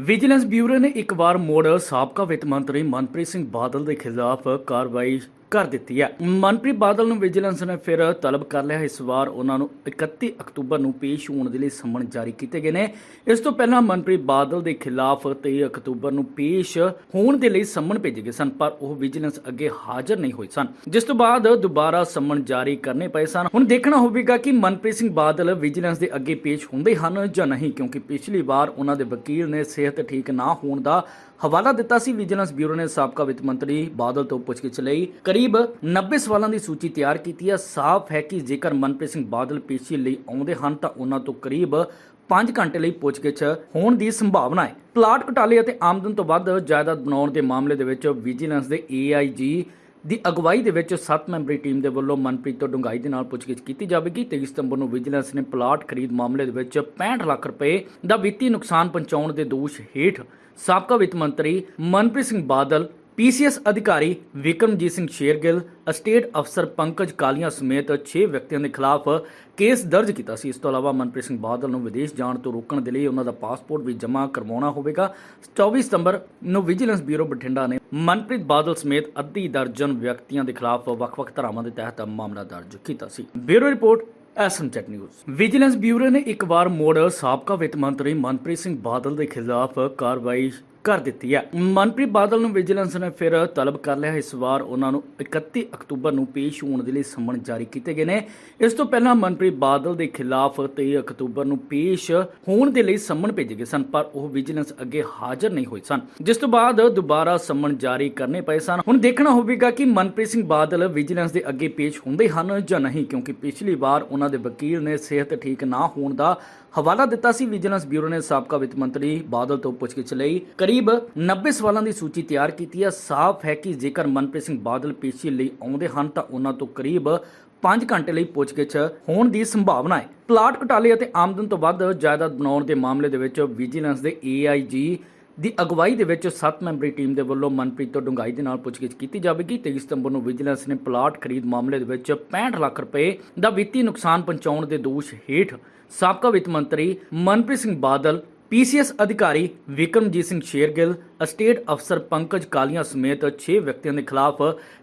Vigilance bureau ਨੇ ਇੱਕ ਵਾਰ ਮੁੜ ਸਾਬਕਾ ਵਿੱਤ ਮੰਤਰੀ ਮਨਪ੍ਰੀਤ ਸਿੰਘ ਬਾਦਲ ਦੇ ਖਿਲਾਫ ਕਾਰਵਾਈ ਕਰ ਦਿੱਤੀ ਹੈ। ਮਨਪ੍ਰੀਤ ਬਾਦਲ ਨੂੰ ਵਿਜੀਲੈਂਸ ਨੇ ਫਿਰ ਤਲਬ ਕਰ ਲਿਆ। ਇਸ ਵਾਰ ਉਹਨਾਂ ਨੂੰ 31 ਅਕਤੂਬਰ ਨੂੰ ਪੇਸ਼ ਹੋਣ ਦੇ ਲਈ ਸੰਮਨ ਜਾਰੀ ਕੀਤੇ ਗਏ ਨੇ। ਇਸ ਤੋਂ ਪਹਿਲਾਂ ਮਨਪ੍ਰੀਤ ਬਾਦਲ ਦੇ ਖਿਲਾਫ 23 ਅਕਤੂਬਰ ਨੂੰ ਪੇਸ਼ ਹੋਣ ਦੇ ਲਈ ਸੰਮਨ ਭੇਜੇ ਗਏ ਸਨ, ਪਰ ਉਹ ਵਿਜੀਲੈਂਸ ਅੱਗੇ ਹਾਜ਼ਰ ਨਹੀਂ ਹੋਏ ਸਨ। ਜਿਸ ਤੋਂ ਬਾਅਦ ਦੁਬਾਰਾ ਸਮਨ ਜਾਰੀ ਕਰਨੇ ਪਏ ਸਨ। ਹੁਣ ਦੇਖਣਾ ਹੋਵੇਗਾ ਕਿ ਮਨਪ੍ਰੀਤ ਸਿੰਘ ਬਾਦਲ ਵਿਜੀਲੈਂਸ ਦੇ ਅੱਗੇ ਪੇਸ਼ ਹੁੰਦੇ ਹਨ ਜਾਂ ਨਹੀਂ, ਕਿਉਂਕਿ ਪਿਛਲੀ ਵਾਰ ਉਹਨਾਂ ਦੇ ਵਕੀਲ ਨੇ ਸਿਹਤ ਠੀਕ ਨਾ ਹੋਣ ਦਾ ਹਵਾਲਾ ਦਿੱਤਾ ਸੀ ਵਿਜੀਲੈਂਸ ਬਿਊਰੋ ਨੇ ਸਾਬਕਾ ਵਿੱਤ ਮੰਤਰੀ ਬਾਦਲ ਤੋਂ ਪੁੱਛਗਿੱਛ ਲਈ ਕਰੀਬ 90 ਸਵਾਲਾਂ ਦੀ ਸੂਚੀ ਤਿਆਰ ਕੀਤੀ ਹੈ ਸਾਫ਼ ਹੈ ਕਿ ਜੇਕਰ ਮਨਪ੍ਰੀਤ ਸਿੰਘ ਬਾਦਲ ਪੇਸ਼ੀ ਲਈ ਆਉਂਦੇ ਹਨ, ਤਾਂ ਉਹਨਾਂ ਤੋਂ ਕਰੀਬ 5 ਘੰਟੇ ਲਈ ਪੁੱਛਗਿੱਛ ਹੋਣ ਦੀ ਸੰਭਾਵਨਾ ਹੈ। ਪਲਾਟ ਘੁਟਾਲੇ ਅਤੇ ਆਮਦਨ ਤੋਂ ਵੱਧ ਜਾਇਦਾਦ ਬਣਾਉਣ ਦੇ ਮਾਮਲੇ ਦੇ ਵਿੱਚ ਵਿਜੀਲੈਂਸ ਦੇ ਏਆਈਜੀ ਦੀ ਅਗਵਾਈ ਦੇ ਵਿੱਚ 7 ਮੈਂਬਰੀ ਟੀਮ ਦੇ ਵੱਲੋਂ ਮਨਪ੍ਰੀਤ ਤੋਂ ਡੂੰਘਾਈ ਦੇ ਨਾਲ ਪੁੱਛਗਿੱਛ ਕੀਤੀ ਜਾਵੇਗੀ 23 ਸਤੰਬਰ ਨੂੰ ਵਿਜੀਲੈਂਸ ਨੇ ਪਲਾਟ ਖਰੀਦ ਮਾਮਲੇ ਦੇ ਵਿੱਚ 65 ਲੱਖ ਰੁਪਏ ਦਾ ਵਿੱਤੀ ਨੁਕਸਾਨ ਪਹੁੰਚਾਉਣ ਦੇ ਦੋਸ਼ ਹੇਠ ਸਾਬਕਾ ਵਿੱਤ ਮੰਤਰੀ ਮਨਪ੍ਰੀਤ ਸਿੰਘ ਬਾਦਲ ਪੀਸੀਐਸ ਅਧਿਕਾਰੀ ਵਿਕਰਮਜੀਤ ਸਿੰਘ ਸ਼ੇਰਗਿੱਲ ਅਸਟੇਟ ਅਫਸਰ ਪੰਕਜ ਕਾਲੀਆ ਸਮੇਤ 6 ਵਿਅਕਤੀਆਂ ਦੇ ਖਿਲਾਫ ਕੇਸ ਦਰਜ ਕੀਤਾ ਸੀ। ਇਸ ਤੋਂ ਇਲਾਵਾ ਮਨਪ੍ਰੀਤ ਸਿੰਘ ਬਾਦਲ ਨੂੰ ਵਿਦੇਸ਼ ਜਾਣ ਤੋਂ ਰੋਕਣ ਦੇ ਲਈ ਉਹਨਾਂ ਦਾ ਪਾਸਪੋਰਟ ਵੀ ਜਮ੍ਹਾਂ ਕਰਵਾਉਣਾ ਹੋਵੇਗਾ। 24 ਸਤੰਬਰ ਨੂੰ ਵਿਜੀਲੈਂਸ ਬਿਊਰੋ ਬਠਿੰਡਾ ਨੇ ਮਨਪ੍ਰੀਤ ਬਾਦਲ ਸਮੇਤ ਅੱਧੀ ਦਰਜਨ ਵਿਅਕਤੀਆਂ ਦੇ ਖਿਲਾਫ ਵੱਖ-ਵੱਖ ਧਾਰਾਵਾਂ ਦੇ ਤਹਿਤ ਮਾਮਲਾ ਦਰਜ ਕੀਤਾ ਸੀ। Bureau report SM check news. Vigilance bureau ਨੇ ਇੱਕ ਵਾਰ ਮੁੜ ਸਾਬਕਾ ਵਿੱਤ ਮੰਤਰੀ ਮਨਪ੍ਰੀਤ ਸਿੰਘ ਬਾਦਲ ਦੇ ਖਿਲਾਫ ਕਾਰਵਾਈ ਕਰ ਦਿੱਤੀ ਹੈ। ਮਨਪ੍ਰੀਤ ਬਾਦਲ ਨੂੰ ਵਿਜੀਲੈਂਸ ਨੇ ਫਿਰ ਤਲਬ ਕਰ ਲਿਆ। ਇਸ ਵਾਰ ਉਹਨਾਂ ਨੂੰ 31 ਅਕਤੂਬਰ ਨੂੰ ਪੇਸ਼ ਹੋਣ ਦੇ ਲਈ ਸੰਮਨ ਜਾਰੀ ਕੀਤੇ ਗਏ ਨੇ। ਇਸ ਤੋਂ ਪਹਿਲਾਂ ਮਨਪ੍ਰੀਤ ਬਾਦਲ ਦੇ ਖਿਲਾਫ 23 ਅਕਤੂਬਰ ਨੂੰ ਪੇਸ਼ ਹੋਣ ਦੇ ਲਈ ਸੰਮਨ ਭੇਜੇ ਗਏ ਸਨ, ਪਰ ਉਹ ਵਿਜੀਲੈਂਸ ਅੱਗੇ ਹਾਜ਼ਰ ਨਹੀਂ ਹੋਏ ਸਨ। ਜਿਸ ਤੋਂ ਬਾਅਦ ਦੁਬਾਰਾ ਸਮਨ ਜਾਰੀ ਕਰਨੇ ਪਏ ਸਨ। ਹੁਣ ਦੇਖਣਾ ਹੋਵੇਗਾ ਕਿ ਮਨਪ੍ਰੀਤ ਸਿੰਘ ਬਾਦਲ ਵਿਜੀਲੈਂਸ ਦੇ ਅੱਗੇ ਪੇਸ਼ ਹੁੰਦੇ ਹਨ ਜਾਂ ਨਹੀਂ, ਕਿਉਂਕਿ ਪਿਛਲੀ ਵਾਰ ਉਹਨਾਂ ਦੇ ਵਕੀਲ ਨੇ ਸਿਹਤ ਠੀਕ ਨਾ ਹੋਣ ਦਾ ਹਵਾਲਾ ਦਿੱਤਾ ਸੀ। ਵਿਜੀਲੈਂਸ ਬਿਊਰੋ ਨੇ ਸਾਬਕਾ ਵਿੱਤ ਮੰਤਰੀ ਬਾਦਲ ਤੋਂ ਪੁੱਛਗਿੱਛ ਲਈ ਕਰੀਬ 90 ਸਵਾਲਾਂ ਦੀ ਸੂਚੀ ਤਿਆਰ ਕੀਤੀ ਹੈ ਸਾਫ਼ ਹੈ ਕਿ ਜੇਕਰ ਮਨਪ੍ਰੀਤ ਸਿੰਘ ਬਾਦਲ ਪੇਸ਼ੀ ਲਈ ਆਉਂਦੇ ਹਨ ਤਾਂ ਉਹਨਾਂ ਤੋਂ ਕਰੀਬ 5 ਘੰਟੇ ਲਈ ਪੁੱਛਗਿੱਛ ਹੋਣ ਦੀ ਸੰਭਾਵਨਾ ਹੈ। ਪਲਾਟ ਘੁਟਾਲੇ ਅਤੇ ਆਮਦਨ ਤੋਂ ਵੱਧ ਜਾਇਦਾਦ ਬਣਾਉਣ ਦੇ ਮਾਮਲੇ ਦੇ ਵਿੱਚ ਵਿਜੀਲੈਂਸ ਦੇ ਏਆਈਜੀ ਦੀ ਅਗਵਾਈ ਦੇ ਵਿੱਚ 7 ਮੈਂਬਰੀ ਟੀਮ ਦੇ ਵੱਲੋਂ ਮਨਪ੍ਰੀਤ ਤੋਂ ਡੂੰਘਾਈ ਦੇ ਨਾਲ ਪੁੱਛਗਿੱਛ ਕੀਤੀ ਜਾਵੇਗੀ 23 ਸਤੰਬਰ ਨੂੰ ਵਿਜੀਲੈਂਸ ਨੇ ਪਲਾਟ ਖਰੀਦ ਮਾਮਲੇ ਦੇ ਵਿੱਚ 65 ਲੱਖ ਰੁਪਏ ਦਾ ਵਿੱਤੀ ਨੁਕਸਾਨ ਪਹੁੰਚਾਉਣ ਦੇ ਦੋਸ਼ ਹੇਠ ਸਾਬਕਾ ਵਿੱਤ ਮੰਤਰੀ ਮਨਪ੍ਰੀਤ ਸਿੰਘ ਬਾਦਲ ਪੀਸੀਐਸ ਅਧਿਕਾਰੀ ਵਿਕਰਮਜੀਤ ਸਿੰਘ ਸ਼ੇਰਗਿੱਲ ਅਸਟੇਟ ਅਫਸਰ ਪੰਕਜ ਕਾਲੀਆ ਸਮੇਤ 6 ਵਿਅਕਤੀਆਂ ਦੇ ਖਿਲਾਫ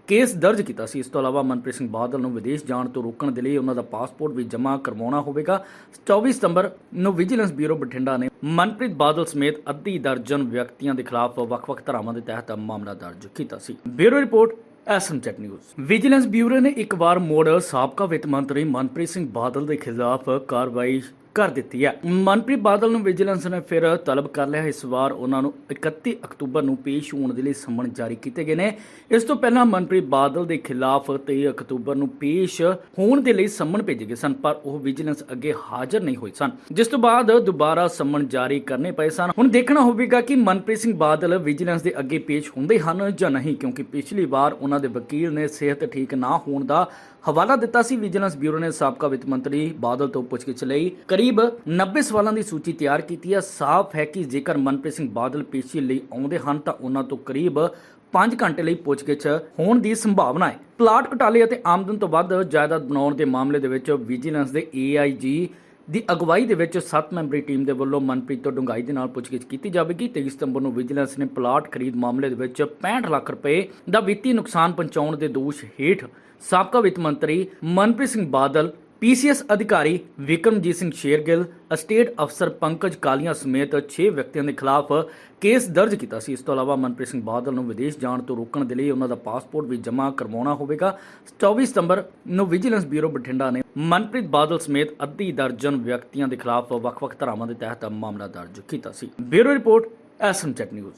ਕੇਸ ਦਰਜ ਕੀਤਾ ਸੀ। ਇਸ ਤੋਂ ਇਲਾਵਾ ਮਨਪ੍ਰੀਤ ਸਿੰਘ ਬਾਦਲ ਨੂੰ ਵਿਦੇਸ਼ ਜਾਣ ਤੋਂ ਰੋਕਣ ਦੇ ਲਈ ਉਹਨਾਂ ਦਾ ਪਾਸਪੋਰਟ ਵੀ ਜਮ੍ਹਾਂ ਕਰਵਾਉਣਾ ਹੋਵੇਗਾ। 24 ਸਤੰਬਰ ਨੂੰ ਵਿਜੀਲੈਂਸ ਬਿਊਰੋ ਬਠਿੰਡਾ ਨੇ ਮਨਪ੍ਰੀਤ ਬਾਦਲ ਸਮੇਤ ਅੱਧੀ ਦਰਜਨ ਵਿਅਕਤੀਆਂ ਦੇ ਖਿਲਾਫ ਵੱਖ-ਵੱਖ ਧਾਰਾਵਾਂ ਦੇ ਤਹਿਤ ਮਾਮਲਾ ਦਰਜ ਕੀਤਾ ਸੀ। Bureau report SM check news. Vigilance bureau ਨੇ ਇੱਕ ਵਾਰ ਮੁੜ ਸਾਬਕਾ ਵਿੱਤ ਮੰਤਰੀ ਮਨਪ੍ਰੀਤ ਸਿੰਘ ਬਾਦਲ ਦੇ ਖਿਲਾਫ ਕਾਰਵਾਈ ਕਰ ਦਿੱਤੀ ਹੈ। ਮਨਪ੍ਰੀਤ ਬਾਦਲ ਨੂੰ ਵਿਜੀਲੈਂਸ ਨੇ ਫਿਰ ਤਲਬ ਕਰ ਲਿਆ। ਇਸ ਵਾਰ ਉਹਨਾਂ ਨੂੰ 31 ਅਕਤੂਬਰ ਨੂੰ ਪੇਸ਼ ਹੋਣ ਦੇ ਲਈ ਸਮਨ ਜਾਰੀ ਕੀਤੇ ਗਏ ਨੇ। ਇਸ ਤੋਂ ਪਹਿਲਾਂ ਮਨਪ੍ਰੀਤ ਬਾਦਲ ਦੇ ਖਿਲਾਫ 23 ਅਕਤੂਬਰ ਨੂੰ ਪੇਸ਼ ਹੋਣ ਦੇ ਲਈ ਸਮਨ ਭੇਜੇ ਗਏ ਸਨ, ਪਰ ਉਹ ਵਿਜੀਲੈਂਸ ਅੱਗੇ ਹਾਜ਼ਰ ਨਹੀਂ ਹੋਏ ਸਨ। ਜਿਸ ਤੋਂ ਬਾਅਦ ਦੁਬਾਰਾ ਸਮਨ ਜਾਰੀ ਕਰਨੇ ਪਏ ਸਨ। ਹੁਣ ਦੇਖਣਾ ਹੋਵੇਗਾ ਕਿ ਮਨਪ੍ਰੀਤ ਸਿੰਘ ਬਾਦਲ ਵਿਜੀਲੈਂਸ ਦੇ ਅੱਗੇ ਪੇਸ਼ ਹੁੰਦੇ ਹਨ ਜਾਂ ਨਹੀਂ, ਕਿਉਂਕਿ ਪਿਛਲੀ ਵਾਰ ਉਹਨਾਂ ਦੇ ਵਕੀਲ ਨੇ ਸਿਹਤ ਠੀਕ ਨਾ ਹੋਣ ਦਾ ਹਵਾਲਾ ਦਿੱਤਾ ਸੀ। ਵਿਜੀਲੈਂਸ ਬਿਊਰੋ ਨੇ ਸਾਬਕਾ ਵਿੱਤ ਮੰਤਰੀ ਬਾਦਲ ਤੋਂ ਪੁੱਛਗਿੱਛ ਲਈ ਕਰੀ ਕਰੀਬ 90 ਸਵਾਲਾਂ ਦੀ ਸੂਚੀ ਤਿਆਰ ਕੀਤੀ ਹੈ। ਸਾਫ਼ ਹੈ ਕਿ ਜੇਕਰ ਮਨਪ੍ਰੀਤ ਸਿੰਘ ਬਾਦਲ ਪੇਸ਼ੀ ਲਈ ਆਉਂਦੇ ਹਨ ਤਾਂ ਉਹਨਾਂ ਤੋਂ ਕਰੀਬ 5 ਘੰਟੇ ਲਈ ਪੁੱਛਗਿੱਛ ਹੋਣ ਦੀ ਸੰਭਾਵਨਾ ਹੈ। ਪਲਾਟ ਘੁਟਾਲੇ ਅਤੇ ਆਮਦਨ ਤੋਂ ਵੱਧ ਜਾਇਦਾਦ ਬਣਾਉਣ ਦੇ ਮਾਮਲੇ ਦੇ ਵਿੱਚ ਵਿਜੀਲੈਂਸ ਦੇ ਏਆਈਜੀ ਦੀ ਅਗਵਾਈ ਦੇ ਵਿੱਚ 7 ਮੈਂਬਰੀ ਟੀਮ ਦੇ ਵੱਲੋਂ ਮਨਪ੍ਰੀਤ ਤੋਂ ਡੂੰਘਾਈ ਦੇ ਨਾਲ ਪੁੱਛਗਿੱਛ ਕੀਤੀ ਜਾਵੇਗੀ। 23 ਸਤੰਬਰ ਨੂੰ ਵਿਜੀਲੈਂਸ ਨੇ ਪਲਾਟ ਖਰੀਦ ਮਾਮਲੇ ਦੇ ਵਿੱਚ 65 ਲੱਖ ਰੁਪਏ ਦਾ ਵਿੱਤੀ ਨੁਕਸਾਨ ਪਹੁੰਚਾਉਣ ਦੇ ਦੋਸ਼ ਹੇਠ ਸਾਬਕਾ ਵਿੱਤ ਮੰਤਰੀ ਮਨਪ੍ਰੀਤ ਸਿੰਘ ਬਾਦਲ ਪੀਸੀਐਸ ਅਧਿਕਾਰੀ ਵਿਕਰਮਜੀਤ ਸਿੰਘ ਸ਼ੇਰਗਿੱਲ ਅਸਟੇਟ ਅਫਸਰ ਪੰਕਜ ਕਾਲੀਆਂ ਸਮੇਤ 6 ਵਿਅਕਤੀਆਂ ਦੇ ਖਿਲਾਫ ਕੇਸ ਦਰਜ ਕੀਤਾ ਸੀ। ਇਸ ਤੋਂ ਇਲਾਵਾ ਮਨਪ੍ਰੀਤ ਸਿੰਘ ਬਾਦਲ ਨੂੰ ਵਿਦੇਸ਼ ਜਾਣ ਤੋਂ ਰੋਕਣ ਦੇ ਲਈ ਉਹਨਾਂ ਦਾ ਪਾਸਪੋਰਟ ਵੀ ਜਮ੍ਹਾਂ ਕਰਵਾਉਣਾ ਹੋਵੇਗਾ। 24 ਸਤੰਬਰ ਨੂੰ ਵਿਜੀਲੈਂਸ ਬਿਊਰੋ ਬਠਿੰਡਾ ਨੇ ਮਨਪ੍ਰੀਤ ਬਾਦਲ ਸਮੇਤ ਅੱਧੀ ਦਰਜਨ ਵਿਅਕਤੀਆਂ ਦੇ ਖਿਲਾਫ ਵੱਖ-ਵੱਖ ਧਾਰਾਵਾਂ ਦੇ ਤਹਿਤ ਮਾਮਲਾ ਦਰਜ ਕੀਤਾ ਸੀ। Bureau report, SM chat news.